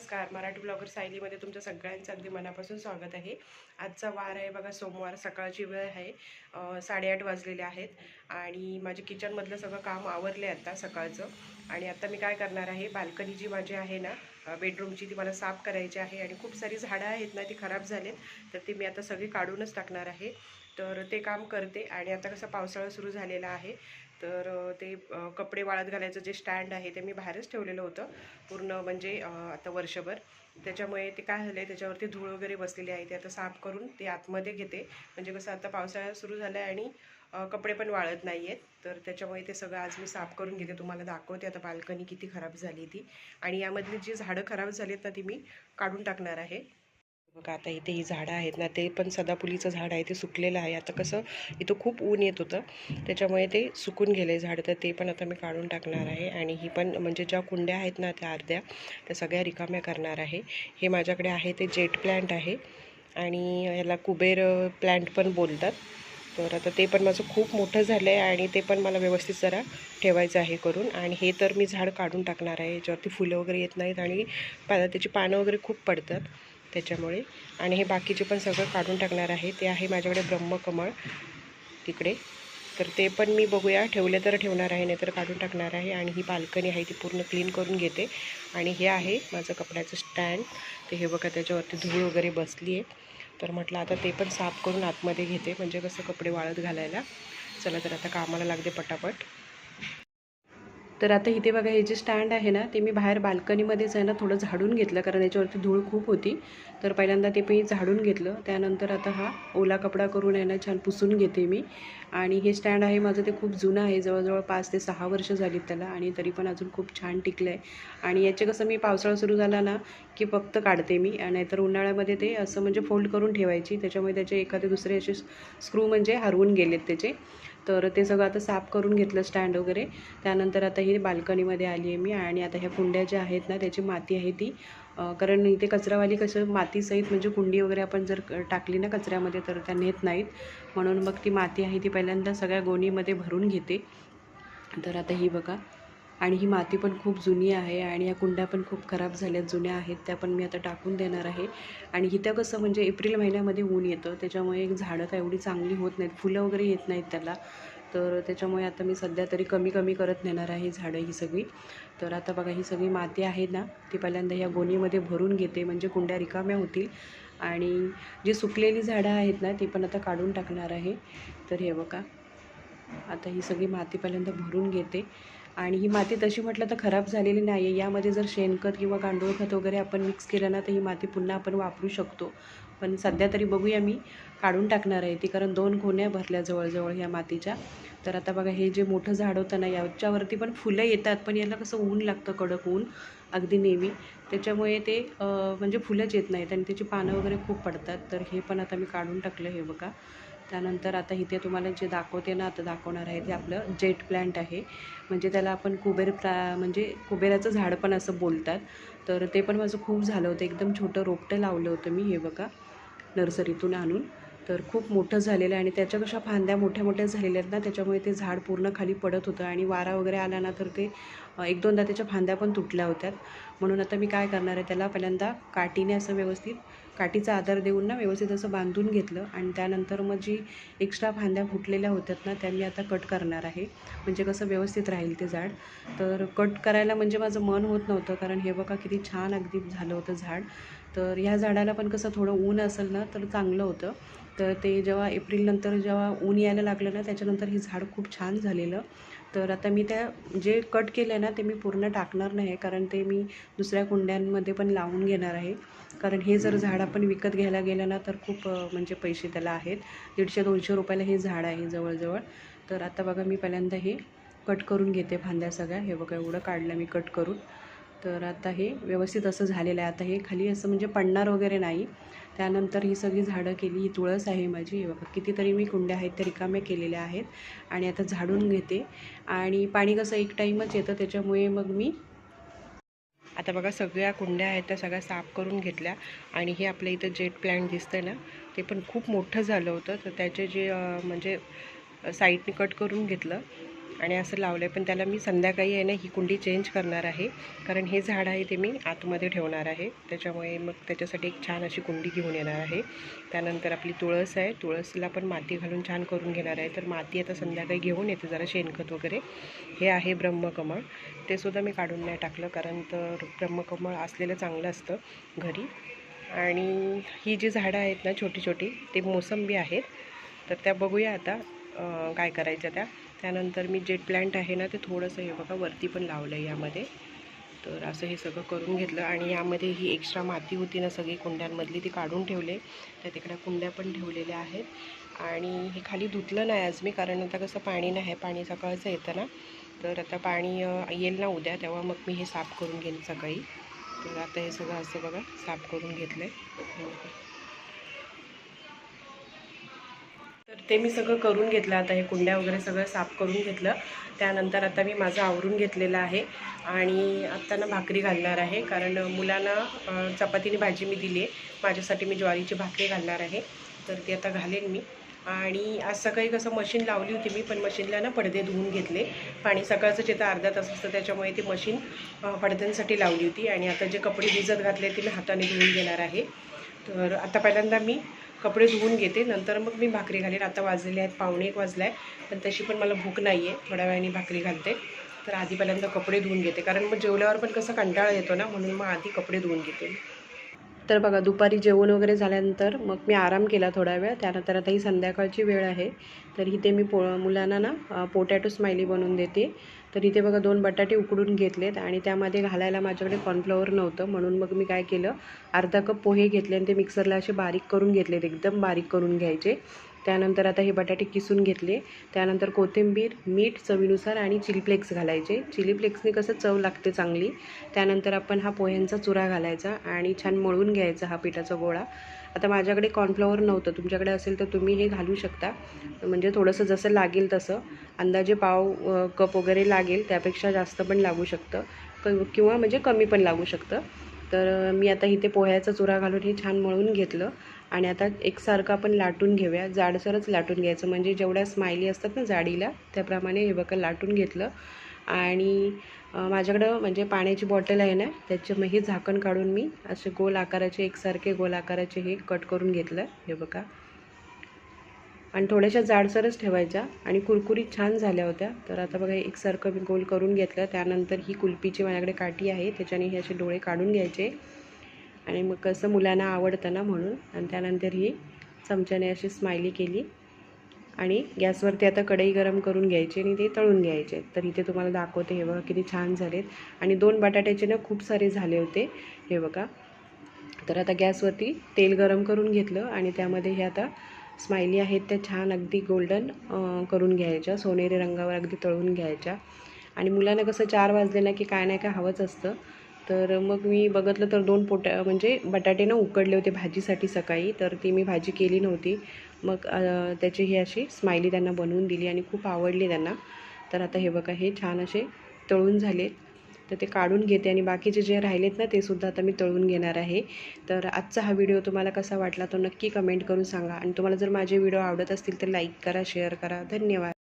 नमस्कार. मराठी ब्लॉगर सायलीमध्ये तुमच्या सगळ्यांचं अगदी मनापासून स्वागत आहे. आजचा वार आहे बघा सोमवार सकाळची वेळ आहे. साडेआठ वाजलेले आहेत आणि माझे किचनमधलं सगळं काम आवरले आता सकाळचं. आणि आत्ता मी काय करणार आहे बाल्कनी जी माझी आहे ना बेडरूमची ती मला साफ करायची आहे आणि खूप सारी झाडं आहेत ना ती खराब झालेत. तर ती मी आता सगळी काढूनच टाकणार आहे. तर ते काम करते आणि आता कसं पावसाळा सुरू झालेला आहे. तर ते कपडे वाळत घालायचं जे स्टँड आहे ते मी बाहेरच ठेवलेलं होतं. पूर्ण म्हणजे आता वर्षभर. त्याच्यामुळे ते काय झालं आहे त्याच्यावरती धूळ वगैरे बसलेली आहे ते आता साफ करून ते आतमध्ये घेते. म्हणजे कसं आता पावसाळा सुरू झाला आहे आणि कपडे पण वाळत नाही आहेत तर त्याच्यामुळे ते सगळं आज मी साफ करून घेते. तुम्हाला दाखवते आता बाल्कनी किती खराब झाली ती. आणि यामधली जी झाडं खराब झाली आहेत ना ती मी काढून टाकणार आहे. बघा आता इथे ही झाडं आहेत ना ते पण सदाफुलीचं झाड आहे ते सुकलेलं आहे. आता कसं इथं खूप ऊन येत होतं. त्याच्यामुळे ते सुकून गेले झाड तर ते पण आता मी काढून टाकणार आहे. आणि ही पण म्हणजे ज्या कुंड्या आहेत ना त्या अर्ध्या त्या सगळ्या रिकाम्या करणार आहे. हे माझ्याकडे आहे ते जेट प्लॅन्ट आहे. आणि याला कुबेर प्लॅन्ट पण बोलतात. तर आता ते पण माझं खूप मोठं झालं आहे आणि ते पण मला व्यवस्थित जरा ठेवायचं आहे करून. आणि हे तर मी झाड काढून टाकणार आहे. याच्यावरती फुलं वगैरे येत नाहीत आणि पा त्याची पानं वगैरे खूप पडतात. त्याच्यामुळे. आणि हे बाकीचे पण सगळं काढून टाकणार आहे. ते आहे माझ्याकडे ब्रह्मकमळ तिकडे. तर ते पण मी बघूया. ठेवले तर ठेवणार आहे नाहीतर काढून टाकणार आहे. आणि ही बाल्कनी आहे ती पूर्ण क्लीन करून घेते. आणि हे आहे माझं कपड्याचं स्टँड. ते हे बघा त्याच्यावरती धूळ वगैरे बसली आहे. तर म्हटलं आता ते पण साफ करून आतमध्ये घेते. म्हणजे कसं कपडे वाळत घालायला. चला तर आता कामाला लागते पटापट. तर आता इथे बघा हे जे स्टँड आहे ना ते मी बाहेर बाल्कनीमध्येच आहे ना थोडं झाडून घेतलं कारण याच्यावरती धूळ खूप होती. तर पहिल्यांदा ते मी झाडून घेतलं. त्यानंतर आता हा ओला कपडा करून आहे ना छान पुसून घेते मी. आणि हे स्टँड आहे माझं ते खूप जुनं आहे. जवळजवळ पाच ते सहा वर्ष झाली त्याला आणि तरी पण अजून खूप छान टिकलं आहे आणि याचे कसं मी पावसाळा सुरू झाला ना की फक्त काढते मी. आणि नाहीतर उन्हाळ्यामध्ये ते असं म्हणजे फोल्ड करून ठेवायची. त्याच्यामुळे त्याचे एखादे दुसरे असे स्क्रू म्हणजे हरवून गेलेत त्याचे. तर ते सगळं आता साफ करून घेतलं स्टँड वगैरे. त्यानंतर आता ही बाल्कनीमध्ये आली आहे मी आणि आता ह्या कुंड्या ज्या आहेत ना त्याची माती आहे ती. कारण इथे कचरावाली कसं मातीसहित म्हणजे कुंडी वगैरे आपण जर टाकली ना कचऱ्यामध्ये तर त्या नेत नाहीत. म्हणून मग ती माती आहे ती पहिल्यांदा सगळ्या गोणीमध्ये भरून घेते. तर आता ही बघा. आणि ही माती पण खूप जुनी आहे आणि या कुंड्या पण खूप खराब झाल्यात जुन्या आहेत त्या पण मी आता टाकून देणार आहे. आणि इथं कसं म्हणजे एप्रिल महिन्यामध्ये ऊन येतं त्याच्यामुळे एक झाडं तर एवढी चांगली होत नाहीत फुलं वगैरे येत नाहीत त्याला. तर त्याच्यामुळे आता मी सध्या तरी कमी कमी करत नेणार आहे झाडं ही सगळी. तर आता बघा ही सगळी माती आहे ना ती पहिल्यांदा या गोणीमध्ये भरून घेते म्हणजे कुंड्या रिकाम्या होतील. आणि जी सुकलेली झाडं आहेत ना ती पण आता काढून टाकणार आहे. तर हे बघा. आता ही सगळी माती पहिल्यांदा भरून घेते. आणि ही माती तशी म्हटलं तर खराब झालेली नाही आहे यामध्ये जर शेणखत किंवा गांडूळ खत वगैरे आपण मिक्स केलं ना तर ही माती पुन्हा आपण वापरू शकतो. पण सध्या तरी बघूया मी काढून टाकणार आहे ती. कारण दोन कोण्या भरल्या जवळजवळ ह्या मातीच्या. तर आता बघा हे जे मोठं झाड होतं ना याच्यावरती पण फुलं येतात पण याला कसं ऊन लागतं कडक ऊन. अगदी नेहमी. त्याच्यामुळे ते म्हणजे फुलंच येत नाहीत आणि त्याची पानं वगैरे खूप पडतात. तर हे पण आता मी काढून टाकलं हे बघा. त्यानंतर आता इथे तुम्हाला जे दाखवते ना आता दाखवणार आहे ते आपलं जेट प्लॅन्ट आहे. म्हणजे त्याला आपण कुबेर प्ला म्हणजे कुबेराचं झाड पण असं बोलतात. तर ते पण माझं खूप झालं होतं. एकदम छोटं रोपटं लावलं होतं मी हे बघा नर्सरीतून आणून. तर खूप मोठं झालेलं आहे आणि त्याच्या कशा फांद्या मोठ्या मोठ्या झालेल्या आहेत ना त्याच्यामुळे ते झाड पूर्ण खाली पडत होतं आणि वारा वगैरे आला ना तर ते एक दोनदा त्याच्या फांद्या पण तुटल्या होत्या. म्हणून आता मी काय करणार आहे त्याला पहिल्यांदा काठीने असं व्यवस्थित काठीचा आधार देऊन ना व्यवस्थित असं बांधून घेतलं आणि त्यानंतर मग जी एक्स्ट्रा फांद्या फुटलेल्या होत्यात ना त्या मी आता कट करणार आहे. म्हणजे कसं व्यवस्थित राहील ते झाड. तर कट करायला म्हणजे माझं मन होत नव्हतं कारण हे बघा किती छान अगदी झालं होतं झाड. तर ह्या झाडाला पण कसं थोडं ऊन असेल ना तर चांगलं होतं. तर ते जेव्हा एप्रिलनंतर जेव्हा ऊन यायला लागलं ना त्याच्यानंतर हे झाड खूप छान झालेलं. तर आता मी त्या जे कट केलं आहे ना ते मी पूर्ण टाकणार नाही कारण ते मी दुसऱ्या कुंड्यांमध्ये पण लावून घेणार आहे. कारण हे जर झाड आपण विकत घ्यायला गेलं ना तर खूप म्हणजे पैसे त्याला आहेत. दीडशे दोनशे रुपयाला हे झाड आहे जवळजवळ. तर आता बघा मी पहिल्यांदा हे कट करून घेते फांद्या सगळ्या. हे बघा एवढं काढलं मी कट करून. तर आता हे व्यवस्थित असं झालेलं आहे. आता हे खाली असं म्हणजे पडणार वगैरे नाही. त्यानंतर ही सगळी झाडं केली. ही तुळस आहे माझी. बघा कितीतरी मी कुंड्या आहेत त्या रिकाम्या केलेल्या आहेत आणि आता झाडून घेते. आणि पाणी कसं एक टाईमच येतं त्याच्यामुळे मग मी आता बघा सगळ्या कुंड्या आहेत त्या सगळ्या साफ करून घेतल्या. आणि हे आपल्या इथं जेट प्लॅन्ट दिसतं ना ते पण खूप मोठं झालं होतं. तर त्याचे जे म्हणजे साईडने कट करून घेतलं आणि असं लावलं आहे पण त्याला मी संध्याकाळी आहे ना ही कुंडी चेंज करणार आहे. कारण हे झाड आहे ते मी आतमध्ये ठेवणार आहे. त्याच्यामुळे मग त्याच्यासाठी एक छान अशी कुंडी घेऊन येणार आहे. त्यानंतर आपली तुळस आहे. तुळसला पण माती घालून छान करून घेणार आहे. तर माती आता संध्याकाळी घेऊन येते जरा शेणखत वगैरे. हे आहे ब्रह्मकमळ. ते सुद्धा मी काढून नाही टाकलं कारण तर ब्रह्मकमळ असलेलं चांगलं असतं घरी. आणि ही जी झाडं आहेत ना छोटी छोटी ते मोसंबी आहेत. तर त्या बघूया आता काय करायच्या त्या. त्यानंतर मी जेट प्लॅन्ट आहे ना ते थोडंसं हे बघा वरती पण लावलं आहे यामध्ये. तर असं हे सगळं करून घेतलं आणि यामध्ये ही एक्स्ट्रा माती होती ना सगळी कुंड्यांमधली ती काढून ठेवले. त्या तिकडे कुंड्या पण ठेवलेल्या आहेत. आणि हे खाली धुतलं नाही आज मी कारण आता कसं पाणी नाही आहे पाणी सकाळचं येतं ना. तर आता पाणी येईल ना उद्या तेव्हा मग मी हे साफ करून घेईन सकाळी. तर आता हे सगळं असं बघा साफ करून घेतलं आहे तर ते मी सगळं करून घेतलं. आता हे कुंड्या वगैरे सगळं साफ करून घेतलं. त्यानंतर आता मी माझं आवरून घेतलेलं आहे आणि आत्ता ना भाकरी घालणार आहे. कारण मुलांना चपातीने भाजी मी दिली आहे. माझ्यासाठी मी ज्वारीची भाकरी घालणार आहे. तर ती आता घालेन मी. आणि आज सकाळी कसं मशीन लावली होती मी पण मशीनला ना पडदे धुवून घेतले. पाणी सकाळचं येतं अर्धा तास असतं त्याच्यामुळे ती मशीन पडद्यांसाठी लावली होती. आणि आता जे कपडे भिजत घातले ते मी हाताने धुवून घेणार आहे. तर आता पहिल्यांदा मी कपडे धुवून घेते. नंतर मग मी भाकरी घालेन. आता वाजलेले आहेत पावणे एक वाजला आहे पण तशी पण मला भूक नाही आहे थोड्या वेळाने भाकरी घालते. तर आधी पहिल्यांदा कपडे धुवून घेते. कारण मग जेवल्यावर पण कसं कंटाळा येतो ना म्हणून मग आधी कपडे धुवून घेते तर बघा दुपारी जेवण वगैरे झाल्यानंतर मग मी आराम केला थोडा वेळ. त्यानंतर आता ही संध्याकाळची वेळ आहे. तर इथे मी पो मुलांना ना पोटॅटो स्माइली बनवून देते. तर इथे बघा दोन बटाटे उकडून घेतलेत आणि त्यामध्ये घालायला माझ्याकडे कॉर्नफ्लॉवर नव्हतं. म्हणून मग मी काय केलं अर्धा कप पोहे घेतले आणि ते मिक्सरला असे बारीक करून घेतलेत एकदम बारीक करून घ्यायचे. त्यानंतर आता हे बटाटे किसून घेतले. त्यानंतर कोथिंबीर मीठ चवीनुसार आणि चिली फ्लेक्स घालायचे. चिली फ्लेक्सने कसं चव लागते चांगली. त्यानंतर आपण हा पोह्यांचा चुरा घालायचा आणि छान मळून घ्यायचा हा पिठाचा गोळा. आता माझ्याकडे कॉर्नफ्लॉवर नव्हतं. तुमच्याकडे असेल तर तुम्ही हे घालू शकता. म्हणजे थोडंसं जसं लागेल तसं. अंदाजे पाव कप वगैरे लागेल. त्यापेक्षा जास्त पण लागू शकतं. किंवा म्हणजे कमी पण लागू शकतं. तर मी आता इथे पोह्याचा चुरा घालून हे छान मळून घेतलं. आणि आता एकसारखं आपण लाटून घेऊया. जाडसरच लाटून घ्यायचं. म्हणजे जेवढ्या स्माइली असतात ना जाडीला त्याप्रमाणे हे बघा लाटून घेतलं. आणि माझ्याकडं म्हणजे पाण्याची बॉटल आहे ना त्याचे मग हे झाकण काढून मी असे गोल आकाराचे एकसारखे गोल आकाराचे हे कट करून घेतलं. हे बघा. आणि थोड्याशा जाडसरच ठेवायच्या आणि कुरकुरीत छान झाल्या होत्या. तर आता बघा एक एकसारखं मी गोल करून घेतलं. त्यानंतर ही कुल्फीची माझ्याकडे काठी आहे. त्याच्याने हे असे डोळे काढून घ्यायचे. आणि मग कसं मुलांना आवडतं ना म्हणून. आणि त्यानंतर ही चमच्याने अशी स्माइली केली. आणि गॅसवरती आता कढई गरम करून घ्यायची आणि ते तळून घ्यायचे. तर इथे तुम्हाला दाखवते हे बघा किती छान झालेत. आणि दोन बटाट्याचे ना खूप सारे झाले होते. हे बघा. तर आता गॅसवरती तेल गरम करून घेतलं. आणि त्यामध्ये हे आता स्माइली आहेत त्या छान अगदी गोल्डन करून घ्यायच्या. सोनेरी रंगावर अगदी तळून घ्यायच्या. आणि मुलांना कसं चार वाजले ना की काय नाही काय हवंच असतं. तर मग मी बघितलं तर दोन पोट्या म्हणजे बटाटे ना उकडले होते भाजीसाठी सकाळी. तर ती मी भाजी केली नव्हती. मग त्याची ही अशी स्माइली त्यांना बनवून दिली आणि खूप आवडली त्यांना. तर आता हे बघा हे छान असे तळून झाले. तर ते काढून घेते आणि बाकीचे जे राहिलेत ना ते सुद्धा आता मी तळून घेणार आहे. तर आजचा हा व्हिडिओ तुम्हाला कसा वाटला तो नक्की कमेंट करून सांगा. आणि तुम्हाला जर माझे व्हिडिओ आवडत असतील तर लाईक करा शेअर करा. धन्यवाद.